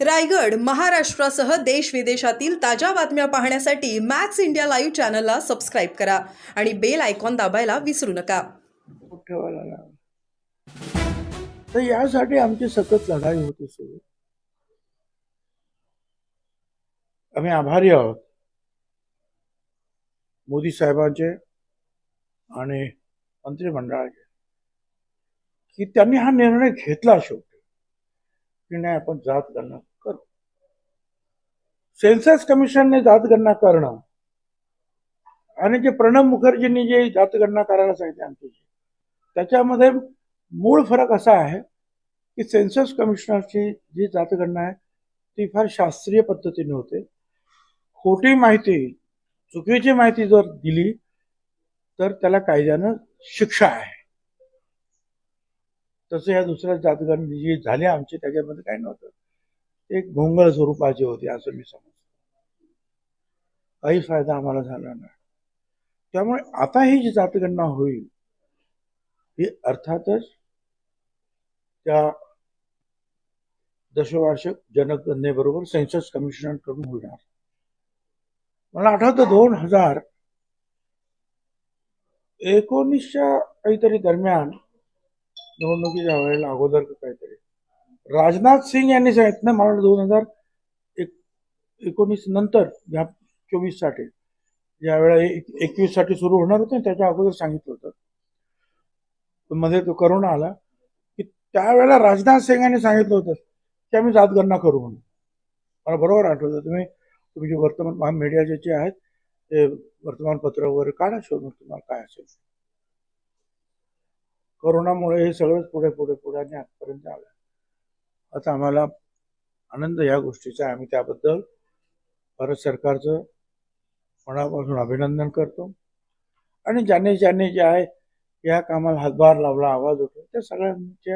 रायगड महाराष्ट्रासह देश विदेशातील ताज्या बातम्या पाहण्यासाठी मॅक्स इंडिया लाईव्ह चॅनलला सबस्क्राईब करा आणि बेल आयकॉन दाबायला विसरू नका. ठेवायला. लागला तर यासाठी आमची सतत लढाई होती सुरू आम्ही आभारी आहोत. मोदी साहेबांचे आणि मंत्रिमंडळाचे. की त्यांनी हा निर्णय घेतला शेवटी. की नाही आपण जात करणार सेन्सस कमिशनने जातगणना करणं. आणि जे प्रणब मुखर्जींनी जे जातगणना करायला सांगितले आमच्याशी त्याच्यामध्ये मूळ फरक असा आहे की सेन्सस कमिशनरची जी जातगणना आहे ती फार शास्त्रीय पद्धतीने होते. खोटी माहिती चुकीची माहिती जर दिली तर त्याला कायद्यानं शिक्षा आहे. तसं या दुसऱ्या जातगणना जी झाली आमची त्याच्यामध्ये काही नव्हतं. एक घोंगळ स्वरूपाची होती असं मी समजतो. काही फायदा आम्हाला झाला नाही. त्यामुळे आता ही जी जातगणना होईल ही अर्थातच त्या दशवार्षिक जनगणनेबरोबर सेन्सस कमिशनकडून होणार. मला आठवतं दोन हजार एकोणीसच्या काहीतरी दरम्यान निवडणुकीच्या वेळेला अगोदर काहीतरी. राजनाथ सिंग यांनी सांगितलं मला वाटतं दोन हजार एक एकोणीस नंतर ह्या चोवीससाठी ज्या एकवीससाठी सुरू होणार होते त्याच्या अगोदर सांगितलं होतं. मध्ये तो करोना आला की त्यावेळेला राजनाथ सिंग यांनी सांगितलं होतं की आम्ही जातगणना करू म्हणून. मला बरोबर आठवतं तुम्ही तुम्ही जे वर्तमान मीडियाचे जे आहेत ते वर्तमानपत्र वगैरे काढा शोधून तुम्हाला काय असेल. करोनामुळे हे सगळंच पुढे पुढे पुढे आणि आजपर्यंत आलं. आता आम्हाला आनंद या गोष्टीचा आम्ही त्याबद्दल भारत सरकारचं मनापासून अभिनंदन करतो. आणि ज्यांनी ज्यांनी जे आहे या कामाला हातभार लावला आवाज होतो त्या सगळ्यांचे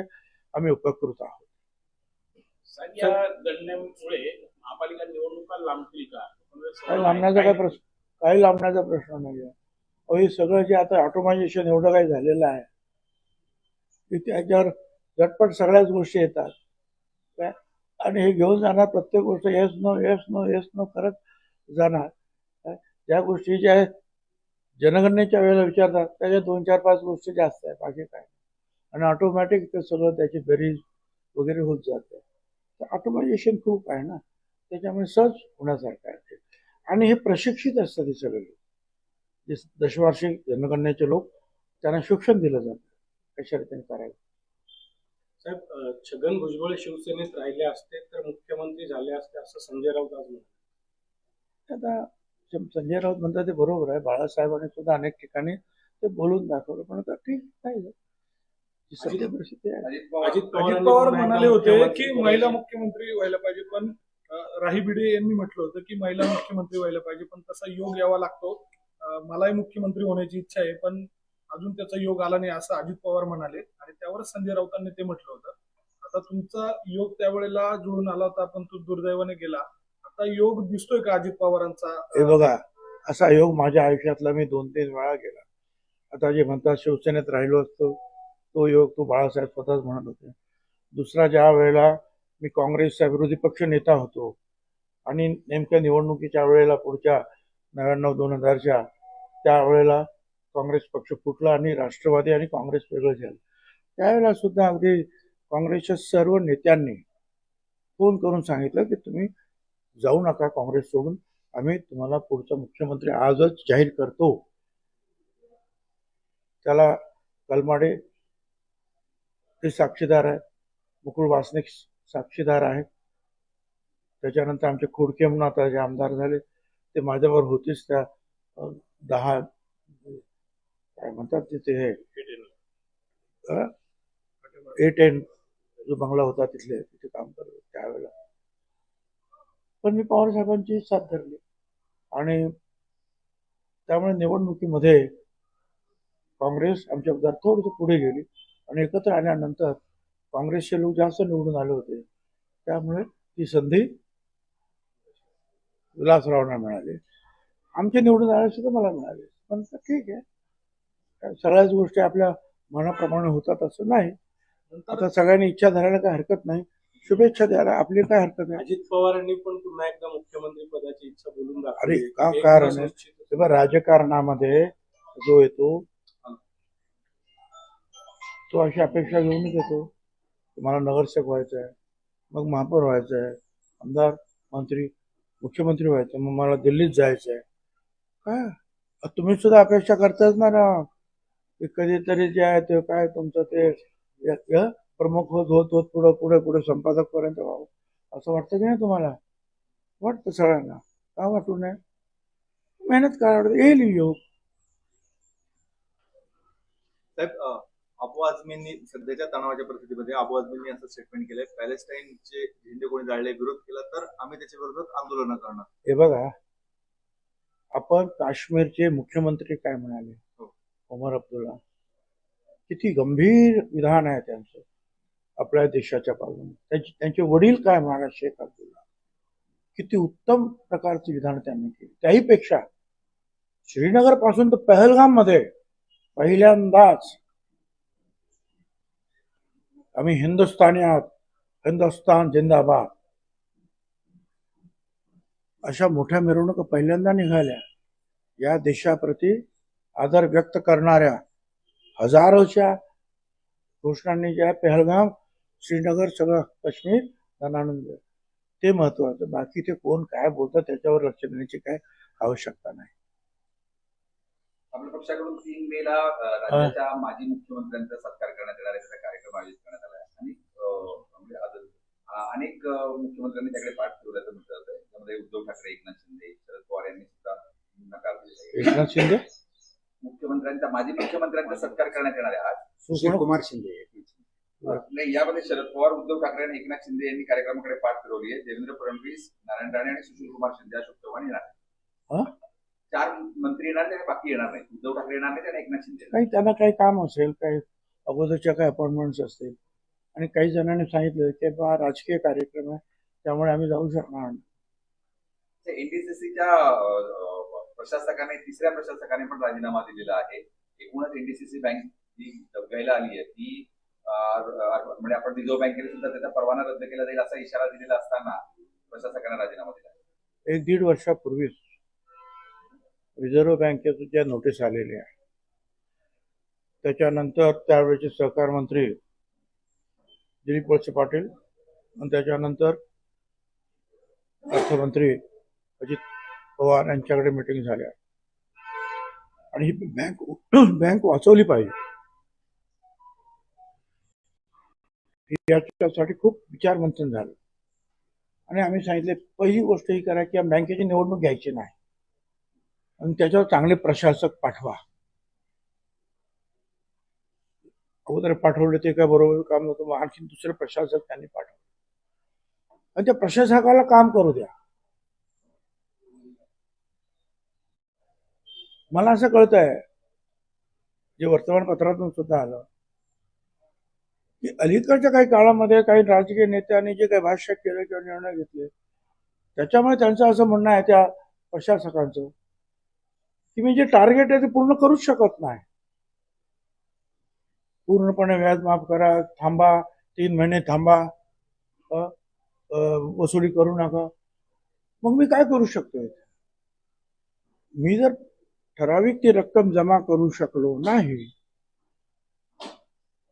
आम्ही उपकृत आहोत. काही लांबण्याचा काय प्रश्न काही लांबण्याचा प्रश्न नाही आहे. अहो, हे सगळं जे आता ऑटोमायझेशन एवढं काही झालेलं आहे की त्याच्यावर झटपट सगळ्याच गोष्टी येतात. आणि हे घेऊन जाणार प्रत्येक गोष्ट yes no yes no yes no करत जाणार. ज्या गोष्टी ज्या आहेत जनगणनेच्या वेळेला विचारतात त्याच्या दोन चार पाच गोष्टी जास्त आहे बाकी काय आणि ऑटोमॅटिक ते सगळं त्याची बेरीज वगैरे होत जाते. तर ऑटोमायझेशन खूप आहे ना. त्याच्यामुळे सहज होण्यासारखं आहे ते. आणि हे प्रशिक्षित असतात हे सगळे लोक. जे दशवार्षिक जनगणनेचे लोक त्यांना शिक्षण दिलं जातं. कशा रीतीने करायचं? साहेब छगन भुजबळ शिवसेनेत राहिले असते तर मुख्यमंत्री झाले असते असं संजय राऊत आज आता संजय राऊत म्हणतात ते बरोबर आहे. बाळासाहेबांनी सुद्धा अनेक ठिकाणी ते बोलून दाखवलं पण आता ठीक नाही जी सत्य परिस्थिती आहे. अजित पवार म्हणाले होते की महिला मुख्यमंत्री व्हायला पाहिजे पण राही भिडे यांनी म्हटलं होतं की महिला मुख्यमंत्री व्हायला पाहिजे पण तसा योग यावा लागतो. मलाही मुख्यमंत्री होण्याची इच्छा आहे पण अजून त्याचा योग आला नाही असं अजित पवार म्हणाले. त्यावरच संजय राऊतांनी ते म्हटलं होतं. आता तुमचा योग त्यावेळेला जुळून आला होता पण तो दुर्दैवाने गेला. आता योग दिसतोय का अजित पवारांचा? हे बघा असा योग माझ्या आयुष्यातला मी दोन तीन वेळा गेला आता जे म्हणतात शिवसेनेत राहिलो असतो तो योग तो बाळासाहेब स्वतःच म्हणत होते. दुसरा ज्या वेळेला मी काँग्रेसचा विरोधी पक्ष नेता होतो आणि नेमक्या निवडणुकीच्या वेळेला पुढच्या नव्याण्णव दोन हजारच्या त्यावेळेला काँग्रेस पक्ष फुटला आणि राष्ट्रवादी आणि काँग्रेस वेगळं झालं. त्यावेळेला सुद्धा अगदी काँग्रेसच्या सर्व नेत्यांनी फोन करून सांगितलं की तुम्ही जाऊ नका काँग्रेस सोडून. आम्ही तुम्हाला पुढचा मुख्यमंत्री आजच जाहीर करतो. त्याला कलमाडे ते साक्षीदार आहेत मुकुल वासनिक साक्षीदार आहेत त्याच्यानंतर आमचे खोडके म्हणून आता जे आमदार झाले ते माझ्यावर होतीच त्या दहा काय म्हणतात तिथे हे? ए टेन जो बंगला होता तिथले तिथे काम करत त्यावेळेला. पण मी पवार साहेबांची साथ धरली. आणि त्यामुळे निवडणुकीमध्ये काँग्रेस आमच्या जर थोडंसं पुढे गेली. आणि एकत्र आल्यानंतर काँग्रेसचे लोक जास्त निवडून आले होते. त्यामुळे ती संधी विलासरावांना मिळाली. आमचे निवडून आले सुद्धा मला मिळाले. पण ठीक आहे. सगळ्याच गोष्टी आपल्या मनाप्रमाणे होतात असं नाही. आता सगळ्यांनी इच्छा धरायला काही हरकत नाही. शुभेच्छा द्यायला आपली काय हरकत आहे अजित पवारांनी पण पुन्हा एकदा मुख्यमंत्री पदाची इच्छा बोलून अरे, का एक कारण आहे? तेव्हा राजकारणामध्ये जो येतो तो अशी अपेक्षा घेऊनच येतो. की मला नगरसेवक व्हायचं आहे मग महापौर व्हायचं आहे आमदार मंत्री मुख्यमंत्री व्हायचं मग मला दिल्लीत जायचं आहे. काय? तुम्ही सुद्धा अपेक्षा करताच ना राव की कधीतरी जे आहे ते काय तुमचं ते प्रमुख होत होत होत पुढं पुढे पुढे संपादक पर्यंत व्हावं. असं वाटतं की नाही तुम्हाला? वाटतं सगळ्यांना. का वाटू नये? मेहनत करावं येईल योग साहेब अबू आझमींनी सध्याच्या तणावाच्या परिस्थितीमध्ये अबू आझमींनी असं स्टेटमेंट केलंय पॅलेस्टाईनचे झेंडे कोणी जाळले विरोध केला तर आम्ही त्याच्या विरोधात आंदोलन करणार. हे बघा आपण काश्मीरचे मुख्यमंत्री काय म्हणाले? हो. उमर अब्दुल्ला. किती गंभीर विधान आहे त्यांचं. आपल्या देशाच्या बाजूने त्यांचे त्यांचे वडील काय म्हणाले शेख अब्दुल्ला? किती उत्तम प्रकारचे विधान त्यांनी त्याही त्याहीपेक्षा श्रीनगरपासून तर पहलगाममध्ये पहिल्यांदाच आम्ही हिंदुस्थानी आहोत हिंदुस्तान जिंदाबाद अशा मोठ्या मिरवणुका पहिल्यांदा निघाल्या. या देशाप्रती आदर व्यक्त करणाऱ्या हजारोच्या घोषणांनी ज्या पहलगाम श्रीनगर सगळं काश्मीर धनानंद ते महत्वाचं बाकी ते कोण काय बोलतं त्याच्यावर लक्ष देण्याची काय आवश्यकता नाही. आपल्या पक्षाकडून तीन मेला अ, राज्याच्या माजी मुख्यमंत्र्यांचा सत्कार करण्यात येणार आहे त्याचा कार्यक्रम आयोजित करण्यात आला आहे. आणि म्हणजे अनेक मुख्यमंत्र्यांनी त्याकडे पाठ ठेवल्याचं म्हटलं जातं त्यामध्ये उद्धव ठाकरे एकनाथ शिंदे शरद पवार यांनी सुद्धा नकार आहे. एकनाथ शिंदे? मुख्यमंत्र्यांचा माजी मुख्यमंत्र्यांचा सत्कार करण्यात येणार आहे आज. सुशील कुमार शिंदे. नाही यामध्ये शरद पवार उद्धव ठाकरे आणि एकनाथ शिंदे यांनी कार्यक्रमाकडे पाठ फिरवली आहे. देवेंद्र फडणवीस नारायण राणे आणि सुशील कुमार शिंदे अशोक चव्हाण येणार हा? चार मंत्री येणार नाही बाकी येणार नाही. उद्धव ठाकरे येणार नाही आणि एकनाथ शिंदे. काही त्यांना काही काम असेल काही अगोदरच्या काही अपॉइंटमेंट्स असतील. आणि काही जणांनी सांगितलं की बा राजकीय कार्यक्रम आहे त्यामुळे आम्ही जाऊ शकणार नाही. एनडीसीसीच्या प्रशासकाने तिसऱ्या प्रशासकाने पण राजीनामा दिलेला आहे. एकूणच एनडीसीसी बँक जी डबघाईला आली आहे ती म्हणजे आपण रिझर्व्ह बँकेने सुद्धा त्याचा परवाना रद्द केला जाईल असा इशारा दिलेला असताना प्रशासकाने राजीनामा दिला. एक दीड वर्षापूर्वीच रिझर्व्ह बँकेचं ज्या नोटीस आलेली आहे त्याच्यानंतर त्यावेळेचे सहकार मंत्री दिलीप वळसे पाटील आणि त्याच्यानंतर अर्थमंत्री अजित पवार यांच्याकडे मिटिंग झाल्या. आणि ही बँक बँक वाचवली पाहिजे. याच्यासाठी खूप विचारमंथन झालं. आणि आम्ही सांगितले पहिली गोष्ट ही करा की या बँकेची निवडणूक घ्यायची नाही. आणि त्याच्यावर चांगले प्रशासक पाठवा. अगोदर पाठवले ते काय बरोबर काम नव्हतं आणखी दुसरे प्रशासक त्यांनी पाठवले. आणि त्या प्रशासकाला काम करू द्या. मला असं कळत आहे जे वर्तमानपत्रातून सुद्धा आलं की अलीकडच्या काही काळामध्ये काही राजकीय नेत्यांनी जे काही भाष्य केलं किंवा निर्णय घेतले त्याच्यामुळे त्यांचं असं म्हणणं आहे त्या प्रशासकांचं की मी जे टार्गेट आहे ते पूर्ण करूच शकत नाही. पूर्णपणे व्याज माफ करा थांबा तीन महिने थांबा वसुली करू नका. मग मी काय करू शकतो मी जर ठराविक ती रक्कम जमा करू शकलो नाही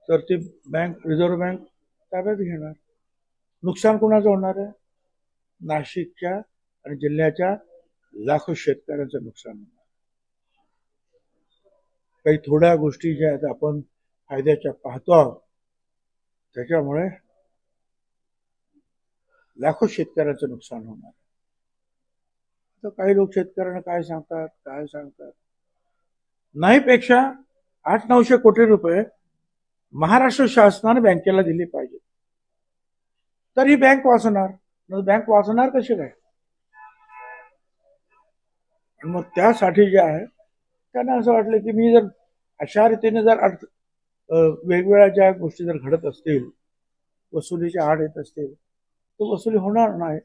तर ती बँक रिझर्व्ह बँक ताब्यात घेणार. नुकसान कोणाचं होणार आहे? नाशिकच्या आणि जिल्ह्याच्या लाखो शेतकऱ्यांचं नुकसान होणार काही थोड्या गोष्टी ज्या आहेत आपण फायद्याच्या पाहतो आहोत. त्याच्यामुळे लाखो शेतकऱ्यांचं नुकसान होणार तर काही लोक शेतकऱ्यांना काय सांगतात काय सांगतात? नाही पेक्षा आठ नऊशे कोटी रुपये महाराष्ट्र शासनाने बँकेला दिली पाहिजे. तर ही बँक वाचणार मग बँक वाचणार कशी काय? मग त्यासाठी जे आहे त्यांना असं वाटलं की मी जर अशा रीतीने जर अर्थ वेगवेगळ्या ज्या गोष्टी जर घडत असतील वसुलीच्या आड येत असतील तर वसुली होणार नाही.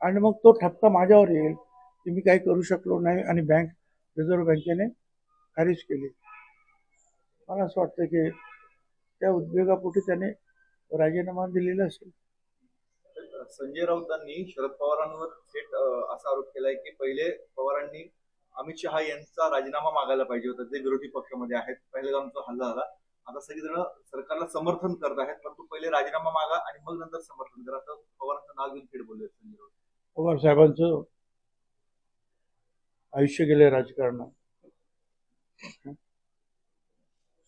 आणि मग तो ठपका माझ्यावर येईल. की मी काही करू शकलो नाही आणि बँक रिझर्व्ह बँकेने खारीज केली. मला असं वाटतं की त्या उद्योगापोटी त्याने राजीनामा दिलेला असेल. संजय राऊतांनी शरद पवारांवर थेट असा आरोप केलाय की पहिले पवारांनी अमित शहा यांचा राजीनामा मागायला पाहिजे होता जे विरोधी पक्षामध्ये आहेत. पहिलगामचा हल्ला झाला. आता सगळेजण सरकारला समर्थन करत आहेत परंतु पहिले राजीनामा मागा आणि मग नंतर समर्थन करा. असं पवारांचं नाव घेऊन थेट बोलले संजय राऊत. पवार साहेबांचं आयुष्य गेले राजकारणात.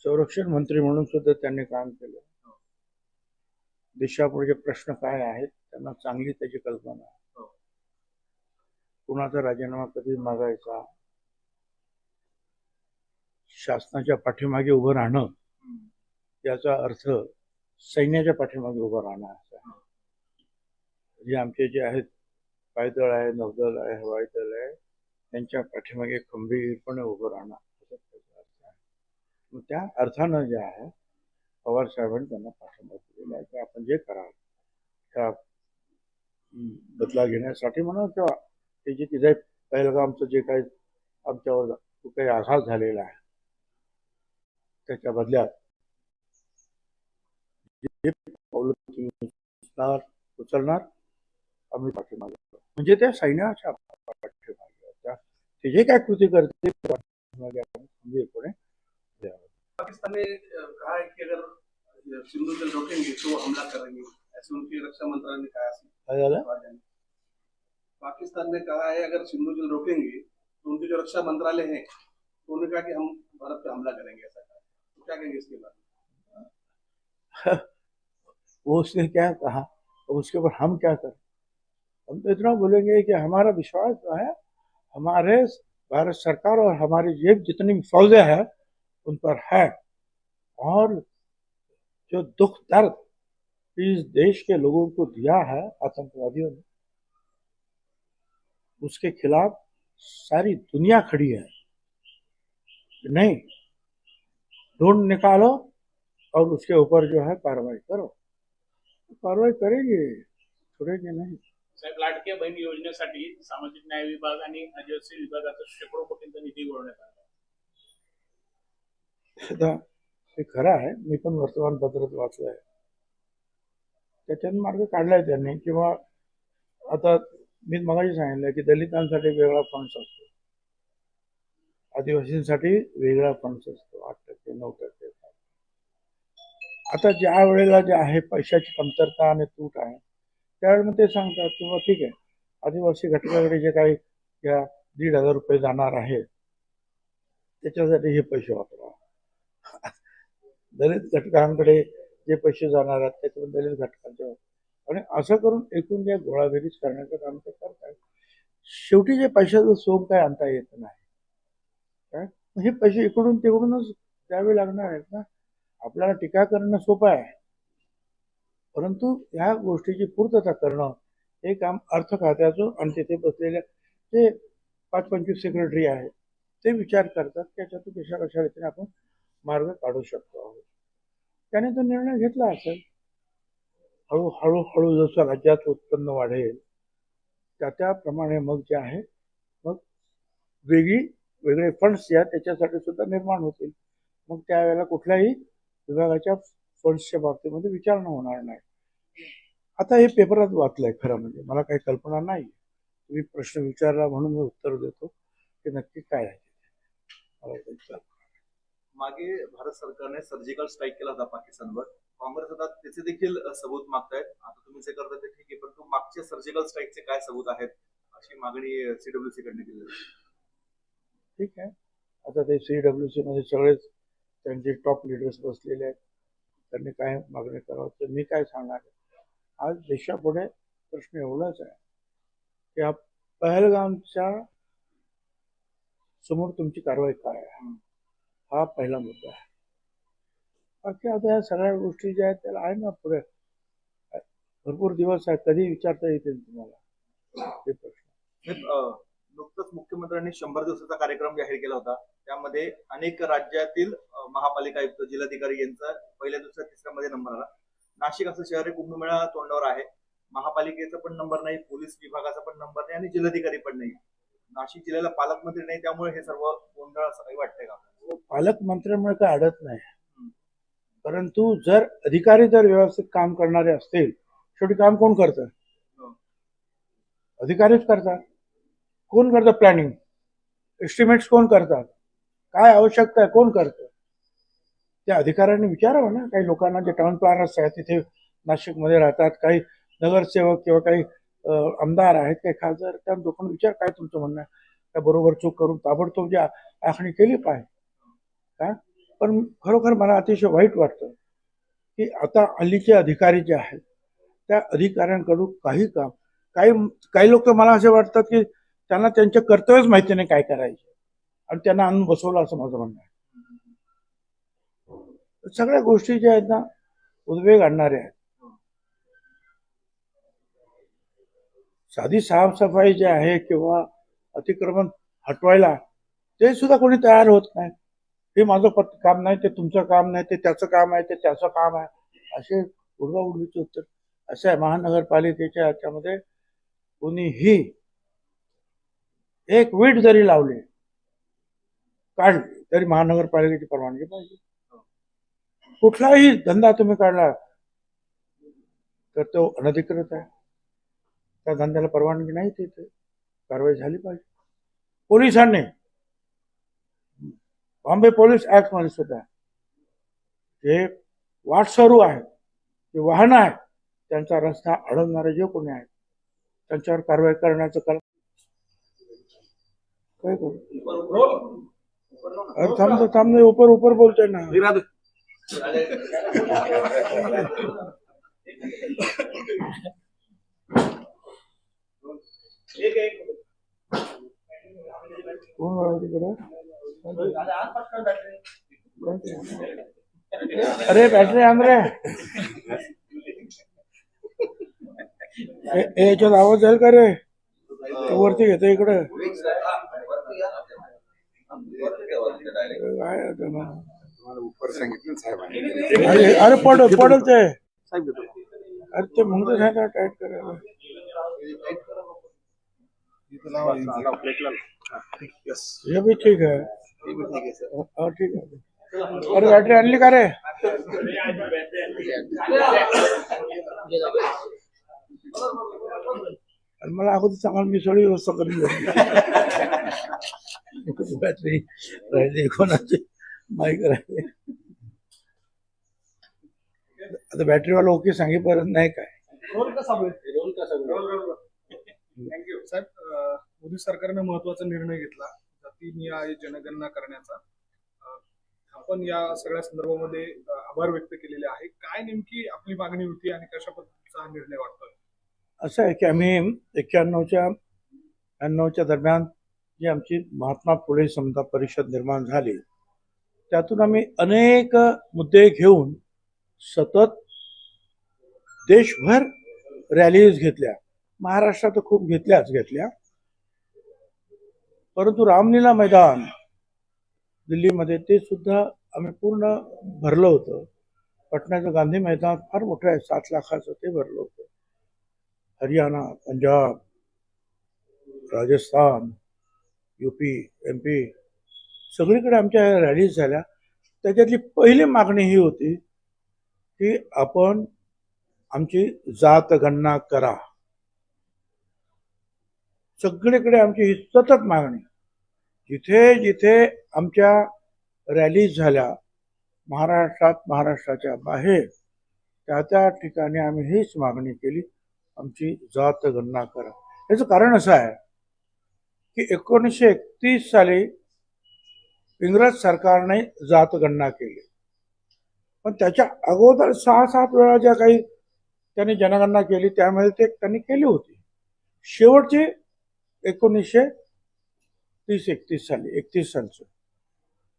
संरक्षण मंत्री म्हणून सुद्धा त्यांनी काम केलं. देशापुढे प्रश्न काय आहेत त्यांना चांगली त्याची कल्पना आहे. कुणाचा राजीनामा कधी मागायचा? शासनाच्या पाठीमागे उभं राहणं याचा अर्थ सैन्याच्या पाठीमागे उभं राहणं असा आहे. जे आमचे जे आहेत पायदळ आहे नौदल आहे हवाई दल आहे त्यांच्या पाठीमागे खंबीरपणे उभं राहणार आहे. मग त्या अर्थानं जे आहे पवार साहेबांनी त्यांना पाठिंबा दिलेला आहे. की आपण जे कराल त्या बदला घेण्यासाठी म्हणा किंवा ते जे की जे पहिलगामचं जे काही आमच्यावर काही आघात झालेला आहे त्याच्या बदल्यात जे पावलं तुम्ही उचलणार आम्ही पाठिंबा म्हणजे त्या सैन्याच्या पाठिंबा. ते जे काय कृती करते द्यावं. पाकिस्तान ने कहा है कि अगर सिंधु जल रोकेंगे तो हमला करेंगे। ऐसे उनके रक्षा मंत्रालय ने कहा है। पाकिस्तान ने कहा है अगर सिंधु जल रोकेंगे तो उनके जो रक्षा मंत्रालय है तो उन्होंने कहा कि हम भारत पे हमला करेंगे ऐसा कहा। तो क्या कहेंगे इसके बाद वो उसने क्या कहा? उसके ऊपर हम क्या करें? हम तो इतना बोलेंगे कि हमारा विश्वास जो है हमारे भारत सरकार और हमारी ये जितनी फौजें हैं, उन पर है। और जो दुख दर्द इस देश के लोगों को दिया है, आतंकवादियों ने, उसके खिलाफ सारी दुनिया खड़ी है। नहीं, ढूंढ निकालो और उसके ऊपर जो है कार्रवाई करो। कार्रवाई करेंगे, छोड़ेंगे नहीं। साहेब लाडके बहीण योजनेसाठी सामाजिक न्याय विभाग आणि आदिवासी विभागाचा शेकडो कोटींचा निधी वळवण्यात आला. हे खरं आहे. मी पण वर्तमानपत्रात आहे त्याच्यात मार्ग काढलाय त्यांनी. किंवा आता मी मगाशी सांगितलं की दलितांसाठी वेगळा फंड्स असतो. आदिवासींसाठी वेगळा फंड्स असतो. आठ टक्के नऊ टक्के. आता ज्या वेळेला जे आहे पैशाची कमतरता आणि तूट आहे त्यावेळेला मग ते सांगतात किंवा हो, ठीक आहे. आदिवासी घटकाकडे जे काही या दीड हजार रुपये जाणार आहे त्याच्यासाठी हे पैसे वापरा. दलित घटकांकडे जे पैसे जाणार आहेत त्याच्यामध्ये दलित घटकांचे आणि असं करून एकूण या गोळाबेरीज करण्याचं काम ते करतात शेवटी जे पैशाचं सोम काय आणता येत नाही. काय? हे पैसे इकडून तिकडूनच द्यावे लागणार आहेत ना. आपल्याला टीका करणं सोपं आहे. परंतु ह्या गोष्टीची पूर्तता करणं हे काम अर्थ खात्याचं आणि तिथे बसलेल्या जे पाच पंचवीस सेक्रेटरी आहे ते विचार करतात त्याच्यातून कशा कशा रीतीने आपण मार्ग काढू शकतो आहोत. त्याने तो निर्णय घेतला असेल. हळूहळू हळू जसं राज्यात उत्पन्न वाढेल त्या त्याप्रमाणे मग जे आहे मग वेगळी वेगळे फंड्स या त्याच्यासाठी सुद्धा निर्माण होतील. मग त्यावेळेला कुठल्याही विभागाच्या फंड्सच्या बाबतीमध्ये विचारणा होणार नाही. आता हे पेपरात वाचलंय खरं म्हणजे. मला काही कल्पना नाही. तुम्ही प्रश्न विचारला म्हणून मी उत्तर देतो. की नक्की काय आहे? मागे भारत सरकारने सर्जिकल स्ट्राईक केला होता पाकिस्तानवर. काँग्रेस आता त्याचे देखील सबूत मागतायत. आता तुम्ही जे करता ते ठीक आहे परंतु मागच्या सर्जिकल स्ट्राईकचे काय सबूत आहेत अशी मागणी सीडब्ल्यूसी कडे केली. ठीक आहे. आता ते सी डब्ल्यू सी मध्ये सगळेच त्यांचे टॉप लिडर्स बसलेले आहेत. त्यांनी काय मागणी करावं ते मी काय सांगणार आज देशापुढे प्रश्न एवढाच आहे की हा पहलगामच्या समोर तुमची कारवाई काय आहे? हा पहिला मुद्दा आहे. बाकी आता या सगळ्या गोष्टी ज्या आहेत त्याला आहे ना पुढे. भरपूर दिवस आहे कधी विचारता येतील तुम्हाला. हे प्रश्न. नुकतंच मुख्यमंत्र्यांनी शंभर दिवसाचा कार्यक्रम जाहीर केला होता. त्यामध्ये अनेक राज्यातील महापालिका आयुक्त जिल्हाधिकारी यांचा पहिल्या दुसऱ्या तिसऱ्या मध्ये नंबर आला. नाशिक असं शहर हे कुंभमेळा तोंडावर आहे. महापालिकेचा पण नंबर नाही पोलीस विभागाचा पण नंबर नाही आणि जिल्हाधिकारी पण नाही. नाशिक जिल्ह्याला पालकमंत्री नाही त्यामुळे हे सर्व गोंधळ असं काही वाटतंय का? पालकमंत्र्यामुळे काय अडत नाही. परंतु जर अधिकारी जर व्यवस्थित काम करणारे असतील शेवटी काम कोण करतं? अधिकारीच करतात. कोण करतं प्लॅनिंग एस्टिमेट्स कोण करतात? काय आवश्यकता आहे? कोण करतं? त्या अधिकाऱ्यांनी विचारावं ना. काही लोकांना जे टाउन प्लॅनर्स आहेत तिथे नाशिकमध्ये राहतात काही नगरसेवक किंवा काही आमदार आहेत काही खासदार त्या लोकांना विचार काय तुमचं म्हणणं आहे? त्या बरोबर चूक करून ताबडतोब जी आखणी केली पाहिजे. का पण खरोखर मला अतिशय वाईट वाटतं की आता हल्लीचे अधिकारी जे आहेत त्या अधिकाऱ्यांकडून काही काम काही काही लोक मला असे वाटतात की त्यांना त्यांचे कर्तव्यच माहिती नाही काय करायचे. आणि त्यांना आणून बसवलं असं माझं म्हणणं आहे. सगळ्या गोष्टी ज्या आहेत ना उद्वेग आणणाऱ्या आहेत. साधी साफसफाई जी आहे किंवा अतिक्रमण हटवायला ते सुद्धा कोणी तयार होत नाही. हे माझं पत काम नाही ते तुमचं काम नाही ते त्याचं काम आहे ते त्याचं काम आहे. असे उडवा उडवीचे उत्तर. असं आहे महानगरपालिकेच्या याच्यामध्ये कोणीही एक वीट जरी लावली काढली तरी महानगरपालिकेची परवानगी पाहिजे. कुठलाही धंदा तुम्ही काढला तर तो अनधिकृत आहे. त्या धंद्याला परवानगी नाही तिथे. कारवाई झाली पाहिजे. पोलिसांनी बॉम्बे पोलीस ऍक्टमध्ये सुद्धा जे वाटसरू आहेत जे वाहनं आहेत त्यांचा रस्ता अडवणारे जे कोणी आहेत त्यांच्यावर कारवाई करण्याचं कल काय करू? अरे थांब थांब ऊपर ऊपर बोलतोय ना. कोण वाढवते तिकडं? अरे बॅटरी आण रे. ए- ए, याच्यात आवाज जाईल का रे? तो वरती घेतो इकडं. काय आता मग? अरे अरे पड पडल ते अरे ते म्हणतो सांगा टाईट करायला? हे बी ठीक आहे. हो ठीक आहे. अरे बॅटरी आणली का रे? आणि मला अगोदर चांगला मी सगळी व्यवस्था करून दिली. बॅटरी राहिली कोणाची माईक राहिली आता बॅटरीवाला ओके सांगेपर्यंत नाही काय साहेब अं, मोदी सरकारने महत्त्वाचा निर्णय घेतला. जातीनिहाय जनगणना करण्याचा. अं, आपण या सगळ्या संदर्भामध्ये अं, आभार व्यक्त केलेले आहे. काय नेमकी आपली मागणी होती आणि कशा पद्धतीचा हा निर्णय वाटतोय असं आहे की आम्ही एक्क्याण्णवच्या ब्याण्णवच्या दरम्यान जी आमची महात्मा फुले समता परिषद निर्माण झाली त्यातून आम्ही अनेक मुद्दे घेऊन सतत देशभर रॅलीज घेतल्या. महाराष्ट्रात खूप घेतल्याच घेतल्या. परंतु रामलीला मैदान दिल्लीमध्ये ते सुद्धा आम्ही पूर्ण भरलं होतं. पटण्याचं गांधी मैदान फार मोठं आहे सात लाखाचं ते भरलं होतं. Haryana Punjab Rajasthan UP M P सगळीकडे आमच्या रॅलीज झाल्या. त्याच्यातली पहिली मागणी ही होती की आपण आमची जात गणना करा. सगळीकडे आमची ही सतत मागणी. जिथे जिथे आमच्या रॅलीज झाल्या महाराष्ट्रात महाराष्ट्राच्या बाहेर त्या त्या ठिकाणी आम्ही हीच मागणी केली. आमची जात गणना करा. याचं कारण असं आहे की एकोणीसशे एकतीस साली इंग्रज सरकारने जात गणना केली. पण त्याच्या अगोदर सहा सात वेळा ज्या काही त्यांनी जनगणना केली त्यामध्ये ते त्यांनी केली होती. शेवटची एकोणीसशे तीस एकतीस साली एकतीस सालचं.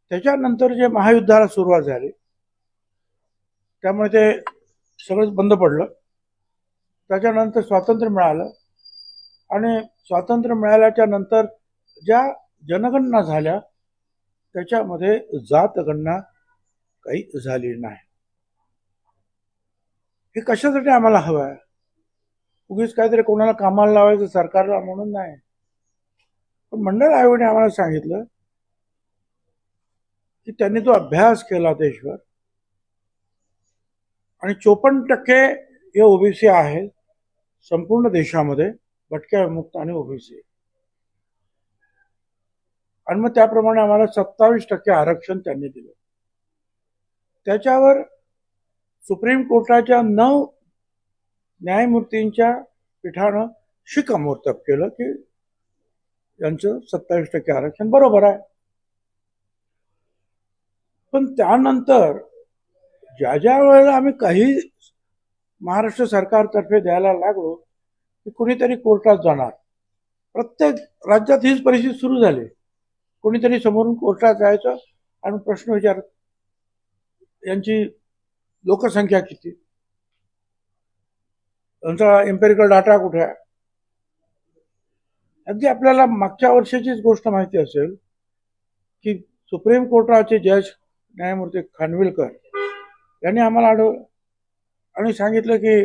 त्याच्यानंतर जे महायुद्धाला सुरुवात झाली त्यामुळे ते सगळंच बंद पडलं. त्याच्यानंतर स्वातंत्र्य मिळालं. आणि स्वातंत्र्य मिळाल्याच्या नंतर ज्या जनगणना झाल्या त्याच्यामध्ये जातगणना काही झाली नाही. हे कशासाठी आम्हाला हवं आहे? उगीच काहीतरी कोणाला कामाला लावायचं सरकारला म्हणून नाही. पण मंडळ आयोगाने आम्हाला सांगितलं की त्यांनी तो अभ्यास केला देशभर. आणि चोपन्न टक्के हे ओबीसी आहेत. संपूर्ण देशामध्ये भटक्या विमुक्त आणि ओबीसी. आणि मग त्याप्रमाणे आम्हाला सत्तावीस टक्के आरक्षण त्यांनी दिलं. त्याच्यावर सुप्रीम कोर्टाच्या नऊ न्यायमूर्तींच्या पीठानं शिक्कामोर्तब केलं की यांचं सत्तावीस टक्के आरक्षण बरोबर आहे. पण त्यानंतर ज्या ज्या वेळेला आम्ही काही महाराष्ट्र सरकारतर्फे द्यायला लागलो की कुणीतरी कोर्टात जाणार. प्रत्येक राज्यात हीच परिस्थिती सुरू झाली. कोणीतरी समोरून कोर्टात जायचं आणि प्रश्न विचार यांची लोकसंख्या किती? त्यांचा एम्पेरिकल डाटा कुठे आहे? अगदी आपल्याला मागच्या वर्षाचीच गोष्ट माहिती असेल की सुप्रीम कोर्टाचे जज न्यायमूर्ती खानविलकर यांनी आम्हाला आढळलं आणि सांगितलं की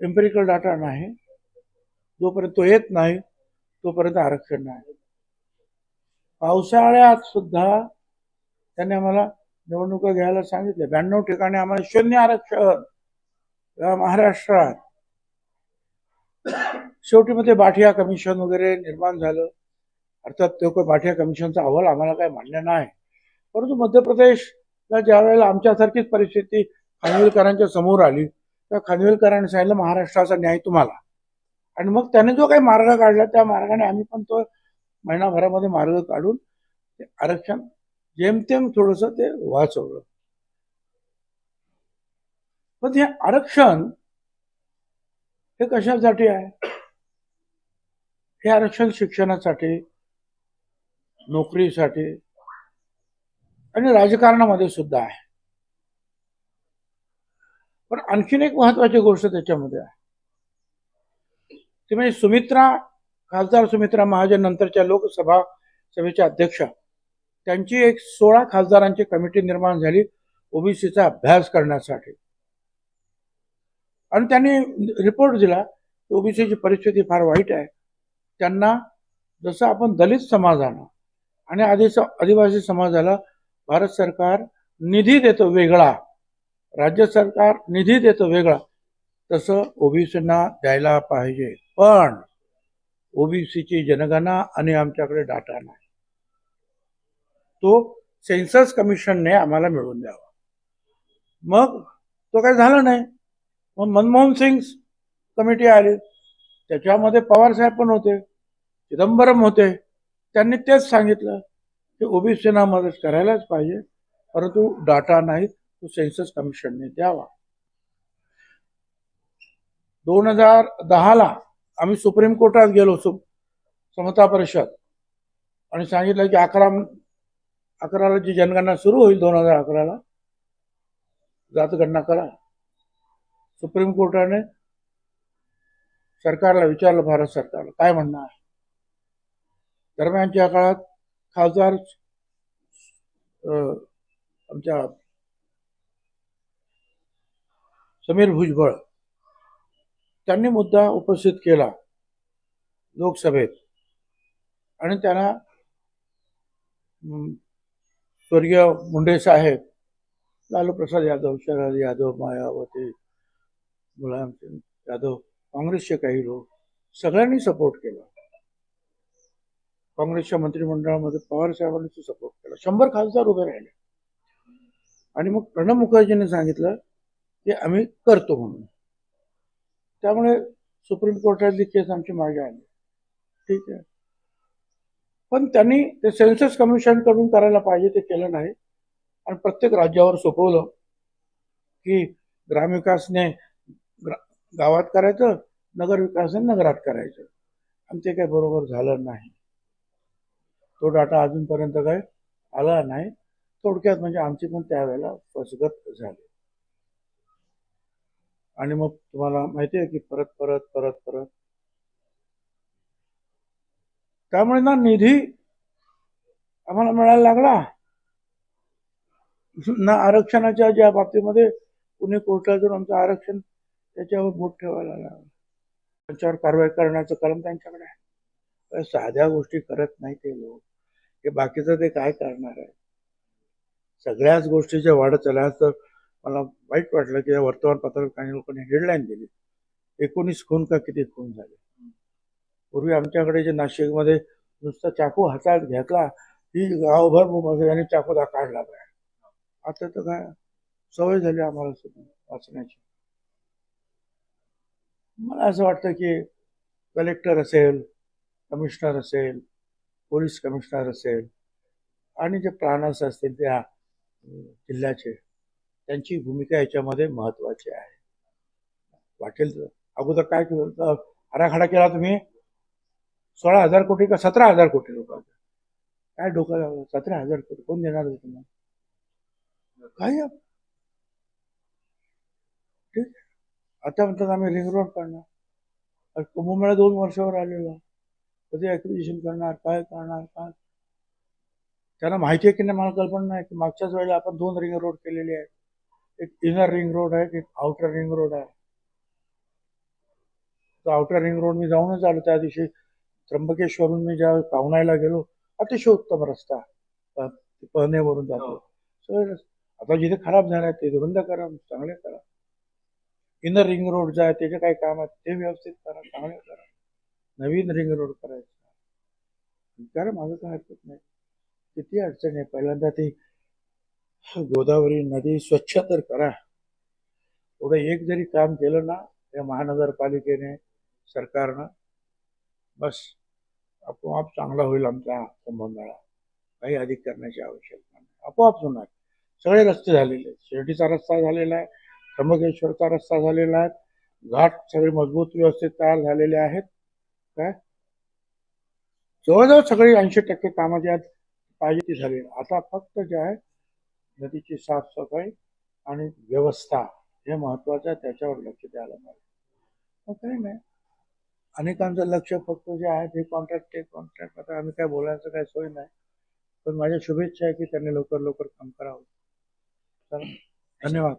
एम्पेरिकल डाटा नाही. जोपर्यंत तो येत नाही तोपर्यंत आरक्षण नाही. पावसाळ्यात सुद्धा त्यांनी आम्हाला निवडणुका घ्यायला सांगितल्या ब्याण्णव ठिकाणी आम्हाला शून्य आरक्षण महाराष्ट्रात. शेवटी मध्ये बाठिया कमिशन वगैरे निर्माण झालं. अर्थात तो काही बाठिया कमिशनचा अहवाल आम्हाला काही मान्य नाही. परंतु मध्य प्रदेशला ज्या वेळेला आमच्यासारखीच परिस्थिती खानविलकरांच्या समोर आली तेव्हा खानविलकरांनी सांगितलं महाराष्ट्राचा न्याय तुम्हाला. आणि मग त्याने जो काही मार्ग काढला त्या मार्गाने आम्ही पण तो महिनाभरामध्ये मार्ग काढून ते आरक्षण जेमतेम थोडस ते वाचवलं. पण हे आरक्षण हे कशासाठी आहे? हे आरक्षण शिक्षणासाठी नोकरीसाठी आणि राजकारणामध्ये सुद्धा आहे. पण आणखीन एक महत्वाची गोष्ट त्याच्यामध्ये आहे. ती म्हणजे सुमित्रा खासदार सुमित्रा महाजन नंतरच्या लोकसभा सभेच्या अध्यक्षा. त्यांची एक सोळा खासदारांची कमिटी निर्माण झाली ओबीसीचा अभ्यास करण्यासाठी. आणि त्यांनी रिपोर्ट दिला की ओबीसीची परिस्थिती फार वाईट आहे. त्यांना जसं आपण दलित समाजानं आणि आधी आदिवासी समाजाला भारत सरकार निधी देतो वेगळा. राज्य सरकार निधी देतो वेगळा तसं ओबीसींना द्यायला पाहिजे. पण ओबीसीची जनगणना आणि आमच्याकडे डाटा नाही. तो सेन्सस कमिशनने आम्हाला मिळवून द्यावा. मग तो काही झाला नाही. मग मनमोहन सिंग कमिटी आली. त्याच्यामध्ये पवार साहेब पण होते चिदंबरम होते. त्यांनी तेच सांगितलं की ओबीसीना मदत करायलाच पाहिजे परंतु डाटा नाहीत. तो सेन्सस कमिशनने द्यावा. दोन हजार दहाला आम्ही सुप्रीम कोर्टात गेलो सु समता परिषद. आणि सांगितलं की अकरा अकराला जी जनगणना सुरू होईल दोन हजार अकराला जातगणना करा. सुप्रीम कोर्टाने सरकारला विचारलं भारत सरकारला काय म्हणणं आहे? दरम्यानच्या काळात खासदार आमच्या समीर भुजबळ त्यांनी मुद्दा उपस्थित केला लोकसभेत. आणि त्यांना स्वर्गीय मुंडे साहेब लालू प्रसाद यादव शरद यादव मायावती मुलायमसिंग यादव काँग्रेसचे काही लोक सगळ्यांनी सपोर्ट केला. काँग्रेसच्या मंत्रिमंडळामध्ये पवार साहेबांनी सपोर्ट केला. शंभर खासदार उभे राहिले. आणि मग प्रणब मुखर्जीने सांगितलं ते आम्ही करतो म्हणून. त्यामुळे सुप्रीम कोर्टातली केस आमची मागे आली. ठीक आहे. पण त्यांनी ते सेन्सस कमिशनकडून करायला पाहिजे ते केलं नाही. आणि प्रत्येक राज्यावर सोपवलं की ग्रामविकासने गावात करायचं नगरविकासने नगरात करायचं. आणि ते काय बरोबर झालं नाही. तो डाटा अजूनपर्यंत काय आला नाही. थोडक्यात म्हणजे आमची पण त्यावेळेला फसगत झाली. आणि मग तुम्हाला माहिती आहे की परत परत परत परत. त्यामुळे ना निधी आम्हाला मिळायला लागला. ना आरक्षणाच्या ज्या बाबतीमध्ये पुणे कोर्टात जाऊन आमचं आरक्षण त्याच्यावर बोट ठेवायला लागलं. त्यांच्यावर कारवाई करण्याचं कलम त्यांच्याकडे आहे. साध्या गोष्टी करत नाही ते लोक. हे बाकीचं ते काय करणार आहे? सगळ्याच गोष्टीच्या वाढत चालल्या तर मला वाईट वाटलं की या वर्तमानपत्रात काही लोकांनी हेडलाईन दिली. एकोणीस खून का किती खून झाले? पूर्वी आमच्याकडे जे नाशिकमध्ये नुसता चाकू हातात घेतला की गावभर बोंबाबोंब आणि चाकू दा काढला बाहेर. आता तर काय? सवय झाली आम्हाला वाचण्याची. मला असं वाटतं की कलेक्टर असेल कमिशनर असेल पोलीस कमिशनर असेल आणि जे प्राणस असतील त्या जिल्ह्याचे त्यांची भूमिका याच्यामध्ये महत्वाची आहे. वाटेल अगोदर काय केलं आराखडा केला तुम्ही? सोळा हजार कोटी का सतरा हजार कोटी लोकांचा? काय डोकं सतरा हजार कोटी. कोण देणार तुम्हाला? काय? ठीक आहे. आता म्हणतात आम्ही रिंग रोड करणार कुंभमेळा दोन वर्षावर आलेला. कधी ऍक्विजिशन करणार? काय करणार? काय? त्यांना माहिती आहे की नाही? मला कल्पना नाही की मागच्याच वेळेला आपण दोन रिंग रोड केलेले आहेत. एक इनर रिंग रोड आहे एक आउटर रिंग रोड आहे. तो आउटर रिंग रोड मी जाऊनच आलो. त्या दिवशी त्र्यंबकेश्वरून मी ज्या पाहुणायला गेलो अतिशय उत्तम रस्ता पहनेवरून जातो. सगळे रस्ते आता जिथे खराब झाले ते रुंद करा चांगले करा. इनर रिंग रोड जे आहे त्याचे काही काम आहेत ते व्यवस्थित करा चांगले करा. नवीन रिंग रोड करायचं. करा माझं काय हरकत नाही. किती अडचण आहे. पहिल्यांदा ती गोदावरी नदी स्वच्छ तर करा. एवढं एक जरी काम केलं ना या महानगरपालिकेने सरकारनं बस. आपोआप चांगला होईल आमचा कुंभमेळा काही अधिक करण्याची आवश्यकता नाही. आपोआप होणार. सगळे रस्ते झालेले आहेत. शिर्डीचा रस्ता झालेला आहे. त्र्यंबकेश्वरचा रस्ता झालेला आहे. घाट सगळे मजबूत व्यवस्थित तयार झालेले आहेत. काय? जवळजवळ सगळी ऐंशी टक्के कामं जी आहेत पाहिजे ती झाली. आता फक्त जे आहे नदीची साफसफाई आणि व्यवस्था हे महत्वाचं आहे त्याच्यावर लक्ष द्यायला पाहिजे. मग काही नाही. अनेकांचं लक्ष फक्त जे आहे ते कॉन्ट्रॅक्ट ते कॉन्ट्रॅक्ट आता आम्ही काय बोलायचं काय सोय नाही. पण माझ्या शुभेच्छा आहे की त्यांनी लवकर लवकर काम करावं. चला. धन्यवाद.